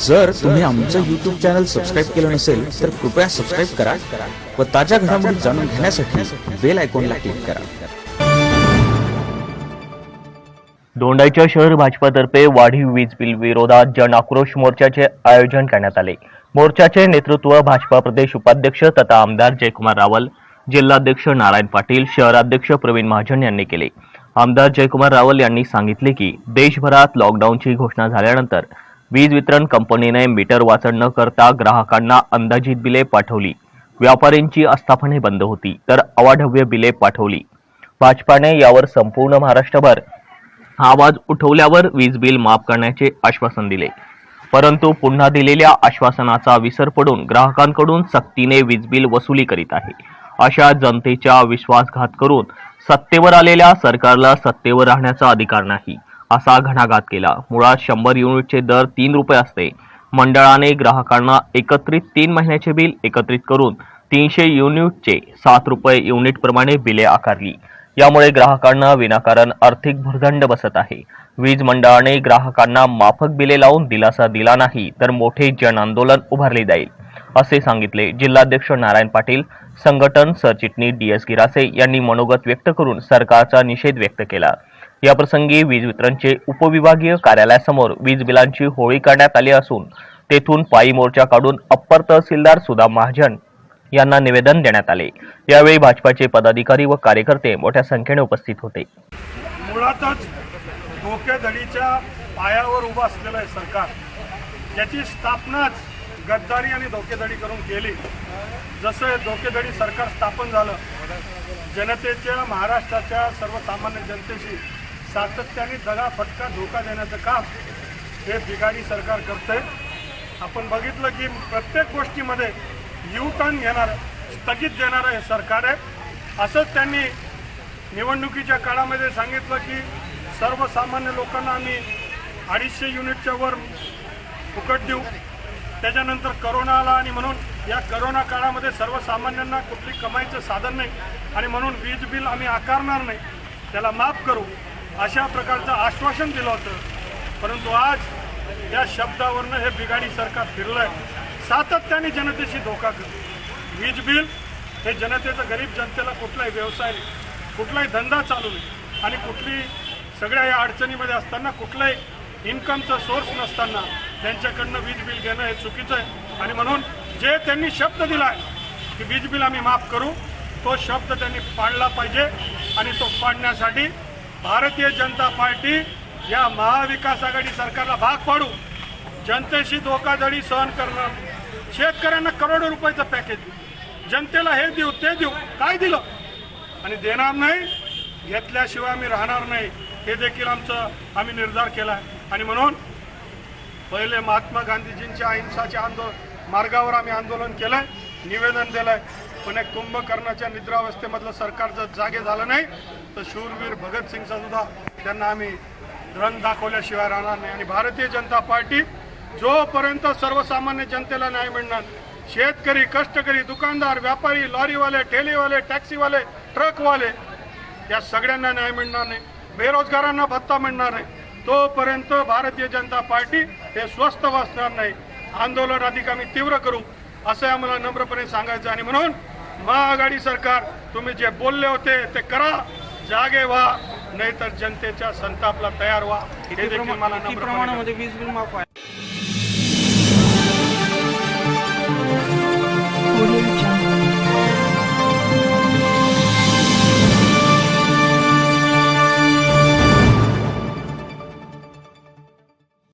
जर तुम्ही आमचं यूट्यूब चॅनल सबस्क्राईब केलं नसेल तर कृपया सबस्क्राईब करा व ताज्या घडामोडी जाणून घेण्यासाठी बेल आयकॉनला क्लिक करा. दोंडाईच्या शहर भाजपातर्फे वाढीव वीज बिल विरोधात जन आक्रोश मोर्चाचे आयोजन करण्यात आले. मोर्चाचे नेतृत्व भाजपा प्रदेश उपाध्यक्ष तथा आमदार जयकुमार रावल जिल्हाध्यक्ष नारायण पाटील शहराध्यक्ष प्रवीण महाजन यांनी केले. आमदार जयकुमार रावल यांनी सांगितले की देशभरात लॉकडाऊनची घोषणा झाल्यानंतर वीज वितरण कंपनीने मीटर वाचण न करता ग्राहकांना अंदाजित बिले पाठवली. व्यापाऱ्यांची आस्थापने बंद होती तर अवाढव्य बिले पाठवली. भाजपाने यावर संपूर्ण महाराष्ट्रभर आवाज उठवल्यावर वीज बिल माफ करण्याचे आश्वासन दिले. परंतु पुन्हा दिलेल्या आश्वासनाचा विसर पडून ग्राहकांकडून सक्तीने वीज बिल वसुली करीत आहे. अशा जनतेचा विश्वासघात करून सत्तेवर आलेल्या सरकारला सत्तेवर राहण्याचा अधिकार नाही. असा घणाघात केला. मुळात शंभर युनिटचे दर तीन रुपये असते. मंडळाने ग्राहकांना एकत्रित तीन महिन्याचे बिल एकत्रित करून तीनशे युनिटचे सात रुपये युनिटप्रमाणे बिले आकारली. यामुळे ग्राहकांना विनाकारण आर्थिक भुर्दंड बसत आहे. वीज मंडळाने ग्राहकांना माफक बिले लावून दिलासा दिला नाही तर मोठे जन आंदोलन उभारले जाईल असे सांगितले जिल्हाध्यक्ष नारायण पाटील संघटन सरचिटणीस डी एस गिरासे यांनी मनोगत व्यक्त करून सरकारचा निषेध व्यक्त केला. याप्रसंगी वीज वितरणचे उपविभागीय कार्यालयासमोर वीज बिलांची होळी करण्यात आली असून तेथून पायी मोर्चा काढून अप्पर तहसीलदार सुधा महाजन यांना निवेदन देण्यात आले. यावेळी भाजपाचे पदाधिकारी व कार्यकर्ते मोठ्या संख्येने उपस्थित होते. मुळातच धोकेधडीच्या पायावर उभं असलेलं आहे सरकार ज्याची स्थापनाच गद्दारी आणि धोकेधडी करून केली. जसं धोकेधडी सरकार स्थापन झालं जनतेच्या महाराष्ट्राच्या सर्वसामान्य जनतेशी सातत्याने दगा फटका धोका देण्याचं काम हे बिगाडी सरकार करते आपण बघितलं की प्रत्येक गोष्टीमध्ये यू टर्न घेणारं स्थगित देणारं हे सरकार आहे. असंच त्यांनी निवडणुकीच्या काळामध्ये सांगितलं की सर्वसामान्य लोकांना आम्ही अडीचशे युनिटच्या वर फुकट देऊ. त्याच्यानंतर करोना आला आणि म्हणून या करोना काळामध्ये सर्वसामान्यांना कुठली कमाईचं साधन नाही आणि म्हणून वीज बिल आम्ही आकारणार नाही. त्याला माफ करू. अशा प्रकारचं आश्वासन दिलं होतं. परंतु आज या शब्दावरनं हे बिगाडी सरकार फिरलंय. सातत्याने जनतेशी धोका करतो वीज बिल हे जनतेचं गरीब जनतेला कुठलाही व्यवसाय नाही. कुठलाही धंदा चालू नाही. आणि कुठली सगळ्या या अडचणीमध्ये असताना कुठलाही इन्कमचा सोर्स नसताना त्यांच्याकडनं वीज बिल घेणं हे चुकीचं आहे. आणि म्हणून जे त्यांनी शब्द दिला आहे की वीज बिल आम्ही माफ करू तो शब्द त्यांनी पाळला पाहिजे आणि तो पाडण्यासाठी भारतीय जनता पार्टी या महाविकास आघाडी सरकारला भाग पाडू. जनतेशी धोकाधडी सहन करणार शेतकऱ्यांना करोडो रुपयाचं पॅकेज देऊ. जनतेला हे देऊ ते देऊ. काय दिलं? आणि देणार नाही. घेतल्याशिवाय आम्ही राहणार नाही. हे देखील आमचं आम्ही निर्धार केला. आहे आणि म्हणून पहिले महात्मा गांधीजींच्या अहिंसाचे आंदोलन मार्गावर आम्ही आंदोलन केलं निवेदन दिलं आहे पण एक कुंभकर्णाच्या निद्रावस्थेमधलं सरकार जर जागे झालं नाही तर शूरवीर भगतसिंगचा सुद्धा त्यांना आम्ही रंग दाखवल्याशिवाय राहणार नाही. आणि भारतीय जनता पार्टी जोपर्यंत सर्वसामान्य जनतेला न्याय मिळणार शेतकरी कष्टकरी दुकानदार व्यापारी लॉरीवाले ठेलेवाले टॅक्सीवाले ट्रकवाले या सगळ्यांना न्याय मिळणार नाही. बेरोजगारांना भत्ता मिळणार नाही. तोपर्यंत भारतीय जनता पार्टी हे स्वस्त वाचणार नाही. आंदोलन अधिक आम्ही तीव्र करू असं आम्हाला नम्रपणे सांगायचं आणि म्हणून महाआघाडी सरकार तुम्ही जे बोलले होते ते करा. जागे व्हा नाहीतर जनतेच्या संतापला तयार व्हा. हे देखील मला वीज बिल माफ आहे